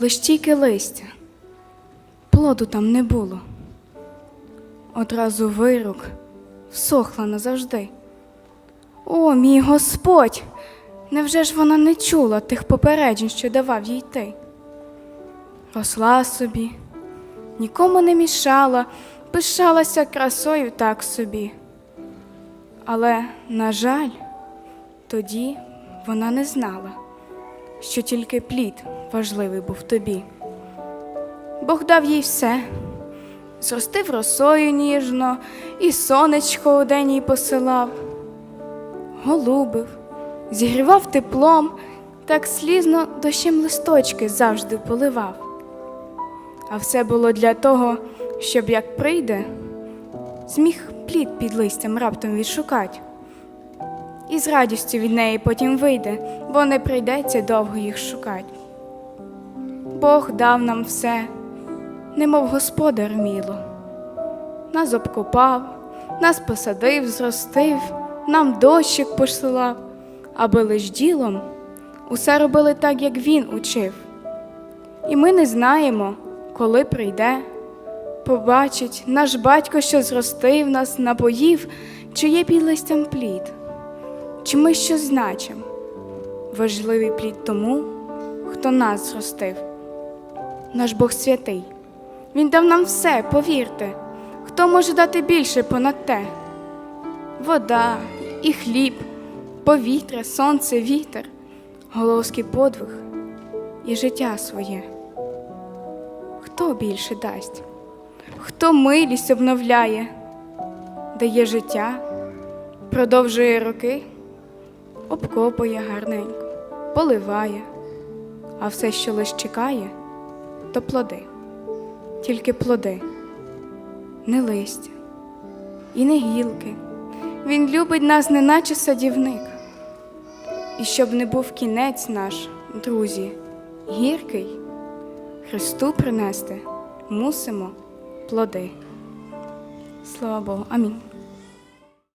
лиш тільки листя, плоду там не було. Одразу вирук всохла назавжди. О, мій Господь! Невже ж вона не чула тих попереджень, що давав їй ти? Росла собі, нікому не мішала, пишалася красою так собі. Але, на жаль, тоді вона не знала, що тільки плід важливий був тобі. Бог дав їй все, зростив росою ніжно, і сонечко у день їй посилав, голубив, зігрівав теплом, так слізно дощем листочки завжди поливав. А все було для того, щоб як прийде, зміг плід під листям раптом відшукать. І з радістю від неї потім вийде, бо не прийдеться довго їх шукать. Бог дав нам все, немов господар міло. Нас обкопав, нас посадив, зростив, нам дощик посилав, аби лиш ділом усе робили так, як він учив. І ми не знаємо, коли прийде, побачить наш батько, що зростив нас, напоїв, чи є під листям плід, чи ми щось значим. Важливий плід тому, хто нас зростив. Наш Бог святий. Він дав нам все, повірте, хто може дати більше понад те? Вода і хліб, повітря, сонце, вітер, головський подвиг і життя своє. Хто більше дасть? Хто милість обновляє, дає життя, продовжує роки, обкопує гарненько, поливає, а все, що лиш чекає, то плоди, тільки плоди, не листя і не гілки. Він любить нас, неначе садівник. І щоб не був кінець наш, друзі, гіркий, Христу принести мусимо плоди. Слава Богу. Амінь.